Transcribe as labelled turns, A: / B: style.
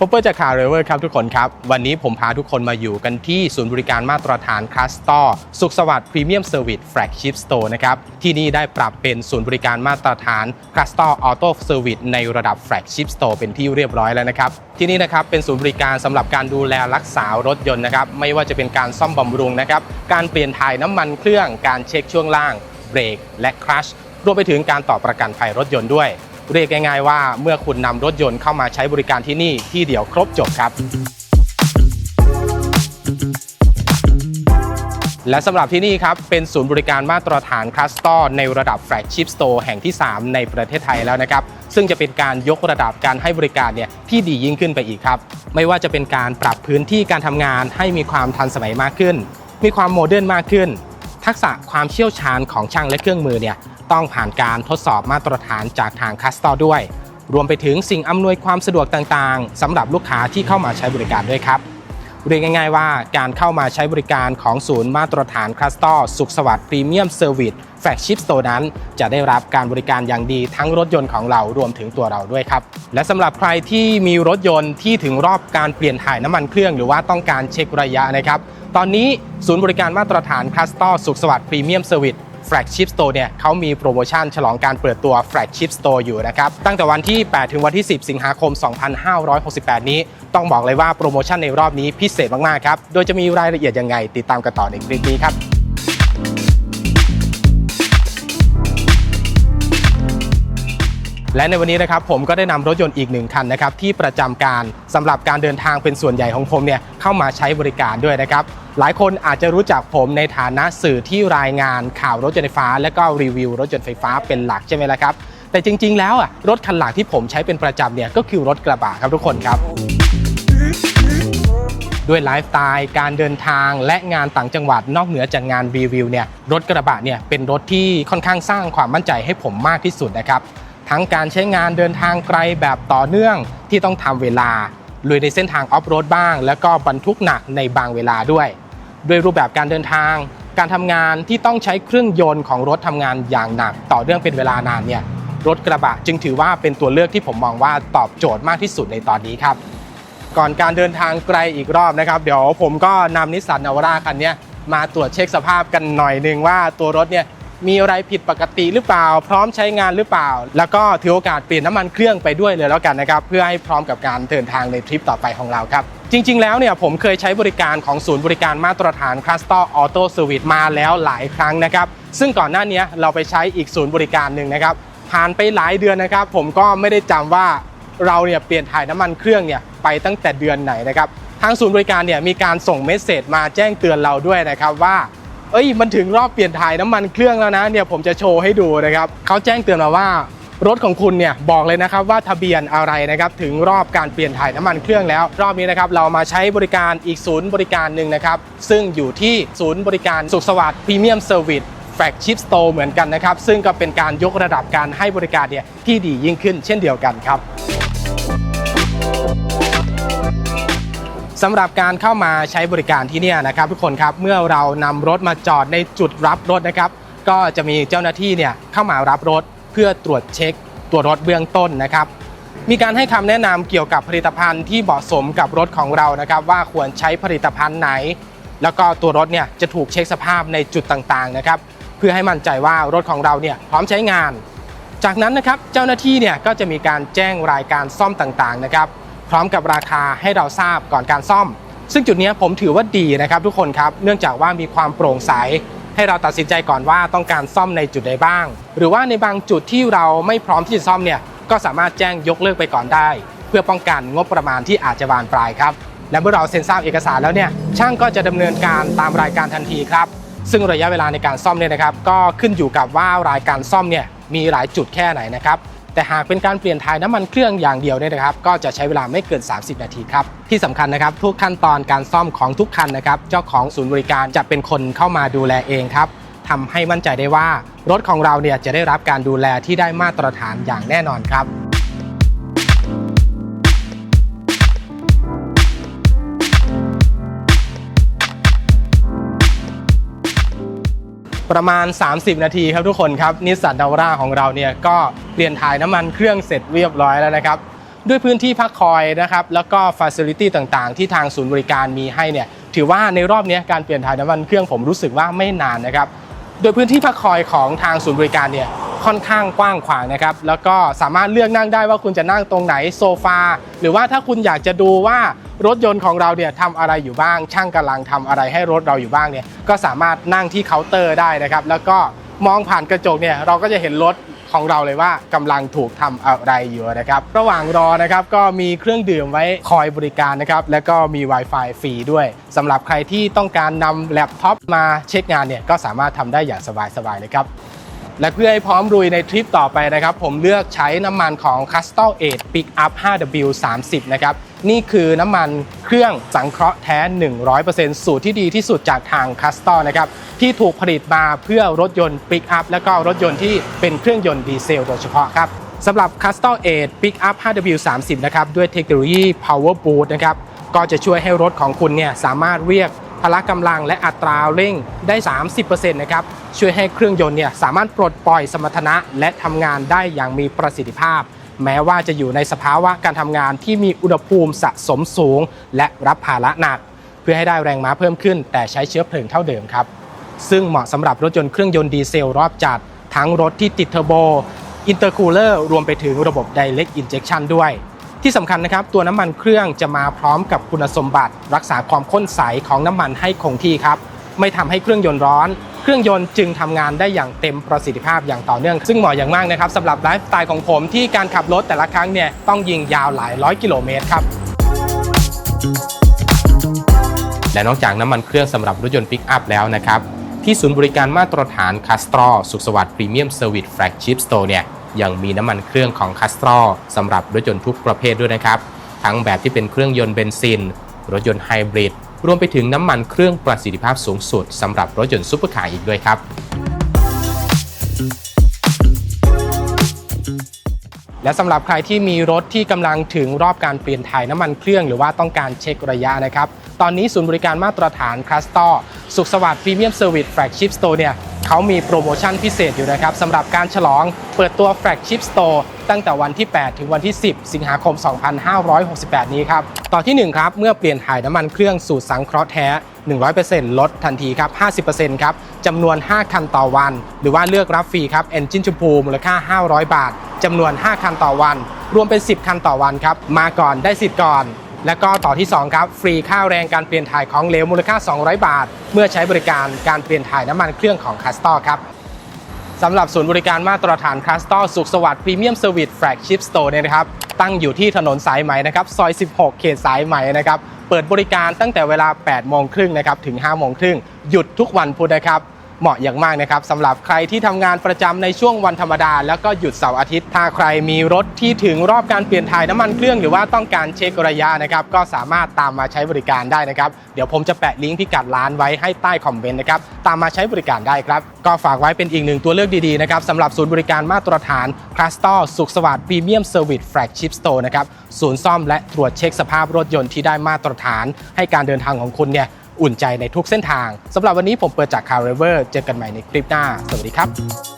A: พบเปอร์จากข่าวเรเวอร์ครับทุกคนครับ วันนี้ผมพาทุกคนมาอยู่กันที่ศูนย์บริการมาตรฐานคลาสตอร์สุขสวัสดิ์พรีเมียมเซอร์วิสแฟลกชิพสโตร์นะครับ ที่นี่ได้ปรับเป็นศูนย์บริการมาตรฐานคลาสตอร์ออโต้เซอร์วิสในระดับแฟลกชิพสโตร์เป็นที่เรียบร้อยแล้วนะครับ ที่นี่นะครับเป็นศูนย์บริการสำหรับการดูแลรักษารถยนต์นะครับไม่ว่าจะเป็นการซ่อมบำรุงนะครับการเปลี่ยนถ่ายน้ำมันเครื่องการเช็คช่วงล่างเบรกและคลัชรวมไปถึงการต่อประกันภัยรถยนต์ด้วย เรียกง่ายๆว่าเมื่อคุณนำรถยนต์เข้ามาใช้บริการที่นี่ที่เดียวครบจบครับ และสำหรับที่นี่ครับ เป็นศูนย์บริการมาตรฐานคลัสตอร์ในระดับแฟลกชิพสโตร์แห่งที่ 3 ในประเทศไทยแล้วนะครับ ซึ่งจะเป็นการยกระดับการให้บริการเนี่ยที่ดียิ่งขึ้นไปอีกครับ ไม่ว่าจะเป็นการปรับพื้นที่การทำงานให้มีความทันสมัยมากขึ้น มีความโมเดิร์นมากขึ้น ทักษะความเชี่ยวชาญของช่างและเครื่องมือเนี่ย ต้องผ่านการทดสอบมาตรฐานจากทางคัสตอร์ด้วย รวมไปถึงสิ่งอำนวยความสะดวกต่างๆสำหรับลูกค้าที่เข้ามาใช้บริการด้วยครับเรียกง่ายๆว่าการเข้ามาใช้บริการของศูนย์มาตรฐานคลัสตอร์สุขสวัสดิ์พรีเมียมเซอร์วิสแฟลกชิพโตร์นั้น จะได้รับการบริการอย่างดีทั้งรถยนต์ของเรารวมถึงตัวเราด้วยครับ และสำหรับใครที่มีรถยนต์ที่ถึงรอบการเปลี่ยนถ่ายน้ำมันเครื่องหรือว่าต้องการเช็คระยะนะครับ ตอนนี้ศูนย์บริการมาตรฐานคลัสตอร์สุขสวัสดิ์พรีเมียมเซอร์วิส แฟลกชิพสโตร์เนี่ยเขามีโปรโมชั่นฉลองการเปิดตัวแฟลกชิพสโตร์อยู่นะครับ ตั้งแต่วันที่ 8 ถึงวันที่ 10 สิงหาคม 2568 นี้ ต้องบอกเลยว่าโปรโมชั่นในรอบนี้พิเศษมากๆครับ โดยจะมีรายละเอียดยังไงติดตามกันต่อในคลิปนี้ครับและในวันนี้นะครับผมก็ได้นำรถยนต์อีกหนึ่งคันนะครับที่ประจำการสำหรับการเดินทางเป็นส่วนใหญ่ของผมเนี่ยเข้ามาใช้บริการด้วยนะครับ หลายคนอาจจะรู้จักผมในฐานะสื่อที่รายงานข่าวรถยนต์ไฟฟ้า และก็รีวิวรถยนต์ไฟฟ้าเป็นหลักใช่ไหมล่ะครับ แต่จริง ๆ แล้วอะรถคันหลักที่ผมใช้เป็นประจำเนี่ยก็คือรถกระบะครับทุกคนครับ ด้วยไลฟ์สไตล์การเดินทางและงานต่างจังหวัดนอกเหนือจากงานรีวิวเนี่ยรถกระบะเนี่ยเป็นรถที่ค่อนข้างสร้างความมั่นใจให้ผมมากที่สุดนะครับทั้งการใช้งานเดินทางไกลแบบต่อเนื่องที่ต้องทำเวลาลุยในเส้นทางออฟโรดบ้าง แล้วก็บรรทุกหนักในบางเวลาด้วย ด้วยรูปแบบการเดินทาง การทำงานที่ต้องใช้เครื่องยนต์ของรถทำงานอย่างหนัก ต่อเนื่องเป็นเวลานานเนี่ยรถกระบะจึงถือว่าเป็นตัวเลือกที่ผมมองว่าตอบโจทย์มากที่สุดในตอนนี้ครับ ก่อนการเดินทางไกลอีกรอบนะครับ เดี๋ยวผมก็นำนิสสันนาวาร่าคันนี้มาตรวจเช็คสภาพกันหน่อยหนึ่งว่าตัวรถเนี่ยมีอะไรผิดปกติหรือเปล่า พร้อมใช้งานหรือเปล่า แล้วก็ถือโอกาสเปลี่ยนน้ำมันเครื่องไปด้วยเลยแล้วกันนะครับ เพื่อให้พร้อมกับการเดินทางในทริปต่อไปของเราครับ จริง ๆ แล้วเนี่ยผมเคยใช้บริการของศูนย์บริการมาตรฐาน c l u s t e r Auto Service มาแล้วหลายครั้งนะครับ ซึ่งก่อนหน้านี้เราไปใช้อีกศูนย์บริการหนึ่งนะครับ ผ่านไปหลายเดือนนะครับ ผมก็ไม่ได้จำว่าเราเนี่ยเปลี่ยนถ่ายน้ำมันเครื่องเนี่ยไปตั้งแต่เดือนไหนนะครับทางศูนย์บริการเนี่ยมีการส่งเมสเซจมาแจ้งเตือนเราด้วยนะครับว่าเอ้ยมันถึงรอบเปลี่ยนถ่ายน้ำมันเครื่องแล้วนะเนี่ยผมจะโชว์ให้ดูนะครับเขาแจ้งเตือนมาว่า รถของคุณเนี่ยบอกเลยนะครับว่าทะเบียนอะไรนะครับถึงรอบการเปลี่ยนถ่ายน้ำมันเครื่องแล้ว รอบนี้นะครับเรามาใช้บริการอีกศูนย์บริการหนึ่งนะครับซึ่งอยู่ที่ศูนย์บริการสุขสวัสดิ์พรีเมียมเซอร์วิสแฟกชิพสโตร์เหมือนกันนะครับ ซึ่งก็เป็นการยกระดับการให้บริการเนี่ยที่ดียิ่งขึ้นเช่นเดียวกันครับสำหรับการเข้ามาใช้บริการที่นี่นะครับทุกคนครับเมื่อเรานำรถมาจอดในจุดรับรถนะครับ ก็จะมีเจ้าหน้าที่เนี่ยเข้ามารับรถ พื่อตรวจเช็คตัวรถเบื้องต้นนะครับ มีการให้คำแนะนำเกี่ยวกับผลิตภัณฑ์ที่เหมาะสมกับรถของเรานะครับ ว่าควรใช้ผลิตภัณฑ์ไหน แล้วก็ตัวรถเนี่ยจะถูกเช็คสภาพในจุดต่างๆนะครับ เพื่อให้มั่นใจว่ารถของเราเนี่ยพร้อมใช้งาน จากนั้นนะครับเจ้าหน้าที่เนี่ยก็จะมีการแจ้งรายการซ่อมต่างๆนะครับ พร้อมกับราคาให้เราทราบก่อนการซ่อม ซึ่งจุดนี้ผมถือว่าดีนะครับ ทุกคนครับเนื่องจากว่ามีความโปร่งใส ให้เราตัดสินใจก่อนว่าต้องการซ่อมในจุดใดบ้าง หรือว่าในบางจุดที่เราไม่พร้อมที่จะซ่อมเนี่ยก็สามารถแจ้งยกเลิกไปก่อนได้ เพื่อป้องกันงบประมาณที่อาจจะบานปลายครับและเมื่อเราเซ็นทราบเอกสารแล้วเนี่ยช่างก็จะดำเนินการตามรายการทันทีครับซึ่งระยะเวลาในการซ่อมเนี่ยนะครับก็ขึ้นอยู่กับว่ารายการซ่อมเนี่ยมีหลายจุดแค่ไหนนะครับ แต่หากเป็นการเปลี่ยนถ่ายน้ำมันเครื่องอย่างเดียวเนี่ยนะครับ ก็จะใช้เวลาไม่เกิน 30 นาทีครับ ที่สำคัญนะครับ ทุกขั้นตอนการซ่อมของทุกคันนะครับ เจ้าของศูนย์บริการจะเป็นคนเข้ามาดูแลเองครับทำให้มั่นใจได้ว่ารถของเราเนี่ยจะได้รับการดูแลที่ได้มาตรฐานอย่างแน่นอนครับ ประมาณ 30 นาทีครับทุกคนครับนิสสันดาวร่าของเราเนี่ยก็เปลี่ยนถ่ายน้ำมันเครื่องเสร็จเรียบร้อยแล้วนะครับ ด้วยพื้นที่พักคอยนะครับ แล้วก็ฟ a ซิลิตี้ต่างๆ ที่ทางศูนย์บริการมีให้เนี่ยถือว่าในรอบนี้การเปลี่ยนถ่ายน้ำมันเครื่องผมรู้สึกว่าไม่นานนะครับ โดยพื้นที่พักคอยของทางศูนย์บริการเนี่ยค่อนข้างกว้างขวางนะครับ แล้วก็สามารถเลือกนั่งได้ว่าคุณจะนั่งตรงไหนโซฟา หรือว่าถ้าคุณอยากจะดูว่ารถยนต์ของเราเนี่ยทำอะไรอยู่บ้าง ช่างกำลังทำอะไรให้รถเราอยู่บ้างเนี่ยก็สามารถนั่งที่เคาน์เตอร์ได้นะครับ แล้วก็มองผ่านกระจกเนี่ยเราก็จะเห็นรถ ของเราเลยว่ากำลังถูกทำอะไรอยู่นะครับ ระหว่างรอนะครับก็มีเครื่องดื่มไว้คอยบริการนะครับ แล้วก็มี Wi-Fi ฟรีด้วยสำหรับใครที่ต้องการนำแล็ปท็อปมาเช็คงานเนี่ยก็สามารถทำได้อย่างสบายๆเลยครับและเพื่อให้พร้อมรุยในทริปต่อไปนะครับ ผมเลือกใช้น้ำมันของ c a s t l e 8 Pickup 5W30 นะครับ นี่คือน้ำมันเครื่องสังเคราะห์แท้ 100%สูตรที่ดีที่สุดจากทาง c a s t l e นะครับที่ถูกผลิตมาเพื่อรถยนต์ Pickup และก็รถยนต์ที่เป็นเครื่องยนต์ดีเซลโดยเฉพาะครับสำหรับ c a s t l e 8 Pickup 5W30 นะครับด้วยเทคโนโลยี Power Boost นะครับก็จะช่วยให้รถของคุณเนี่ยสามารถเรียกพละกำลังและอัตราเร่งได้ 30%นะครับช่วยให้เครื่องยนต์เนี่ยสามารถปลดปล่อยสมรรถนะและทำงานได้อย่างมีประสิทธิภาพ แม้ว่าจะอยู่ในสภาวะการทำงานที่มีอุณหภูมิสะสมสูง และรับภาระหนัก เพื่อให้ได้แรงม้าเพิ่มขึ้น แต่ใช้เชื้อเพลิงเท่าเดิมครับ ซึ่งเหมาะสำหรับรถยนต์เครื่องยนต์ดีเซลรอบจัด ทั้งรถที่ติดเทอร์โบอินเตอร์คูลเลอร์รวมไปถึงระบบ Direct Injection ด้วย ที่สำคัญนะครับ ตัวน้ำมันเครื่องจะมาพร้อมกับคุณสมบัติ รักษาความข้นใสของน้ำมันให้คงที่ครับ ไม่ทำให้เครื่องยนต์ร้อน เครื่องยนต์จึงทำงานได้อย่างเต็มประสิทธิภาพอย่างต่อเนื่อง ซึ่งเหมาะอย่างมากนะครับสำหรับไลฟ์สไตล์ของผมที่การขับรถแต่ละครั้งเนี่ยต้องยิงยาวหลายร้อยกิโลเมตรครับและนอกจากน้ำมันเครื่องสำหรับรถยนต์ปิกอัพแล้วนะครับ ที่ศูนย์บริการมาตรฐานคาสตรอสุขสวัสดิ์พรีเมียมเซอร์วิสแฟลกชิพสโตร์เนี่ยยังมีน้ำมันเครื่องของคาสตรอสำหรับรถยนต์ทุกประเภทด้วยนะครับ ทั้งแบบที่เป็นเครื่องยนต์เบนซิน รถยนต์ไฮบริด รวมไปถึงน้ำมันเครื่องประสิทธิภาพสูงสุดสำหรับรถยนต์ซุปเปอร์คาร์อีกด้วยครับและสำหรับใครที่มีรถที่กำลังถึงรอบการเปลี่ยนถ่ายน้ำมันเครื่องหรือว่าต้องการเช็คระยะนะครับ ตอนนี้ศูนย์บริการมาตรฐานคลัสตอสุขสวัสดิ์พรีเมียมเซอร์วิสแฟลกชิพสโตร์เนี่ย เขามีโปรโมชั่นพิเศษอยู่นะครับสำหรับการฉลองเปิดตัวแฟลกชิพสโตร์ตั้งแต่วันที่ 8 ถึงวันที่ 10 สิงหาคม 2568 นี้ครับ ต่อที่ 1 ครับ เมื่อเปลี่ยนถ่ายน้ำมันเครื่องสูตรสังเคราะห์แท้ 100%ลดทันทีครับ 50%ครับจำนวน 5 คันต่อวัน หรือว่าเลือกรับฟรีครับเอนจินชมพูมูลค่า 500 บาทจำนวน 5 คันต่อวัน รวมเป็น 10 คันต่อวันครับ มาก่อนได้สิทธิ์ก่อน และก็ต่อที่ 2 ครับ ฟรีค่าแรงการเปลี่ยนถ่ายของเหลวมูลค่า 200 บาท เมื่อใช้บริการการเปลี่ยนถ่ายน้ำมันเครื่องของคัสตอครับสำหรับศูนย์บริการมาตรฐานคาสตอสุขสวัสดิ์พรีเมียมเซอร์วิสแฟลกชิพสโตร์เนี่ยนะครับตั้งอยู่ที่ถนนสายไหมนะครับซอย 16 เขตสายไหมนะครับเปิดบริการตั้งแต่เวลา 8 โมงครึ่งนะครับถึง 5 โมงครึ่งหยุดทุกวันพุธนะครับ เหมาะอย่างมากนะครับสำหรับใครที่ทำงานประจำในช่วงวันธรรมดา แล้วก็หยุดเสาร์อาทิตย์ ถ้าใครมีรถที่ถึงรอบการเปลี่ยนถ่ายน้ำมันเครื่องหรือว่าต้องการเช็คระยะนะครับก็สามารถตามมาใช้บริการได้นะครับ เดี๋ยวผมจะแปะลิงก์พิกัดร้านไว้ให้ใต้คอมเมนต์นะครับตามมาใช้บริการได้ครับ ก็ฝากไว้เป็นอีกหนึ่งตัวเลือกดีๆนะครับสำหรับศูนย์บริการมาตรฐานคลาสตอร์สุขสวัสดิ์พรีเมียมเซอร์วิสแฟลกชิพสโตร์นะครับศูนย์ซ่อมและตรวจเช็คสภาพรถยนต์ที่ได้มาตรฐาน ให้การเดินทางของคุณเนี่ย อุ่นใจในทุกเส้นทางสำหรับวันนี้ผมเปิดจากคาร์เรเวอร์เจอกันใหม่ในคลิปหน้า สวัสดีครับ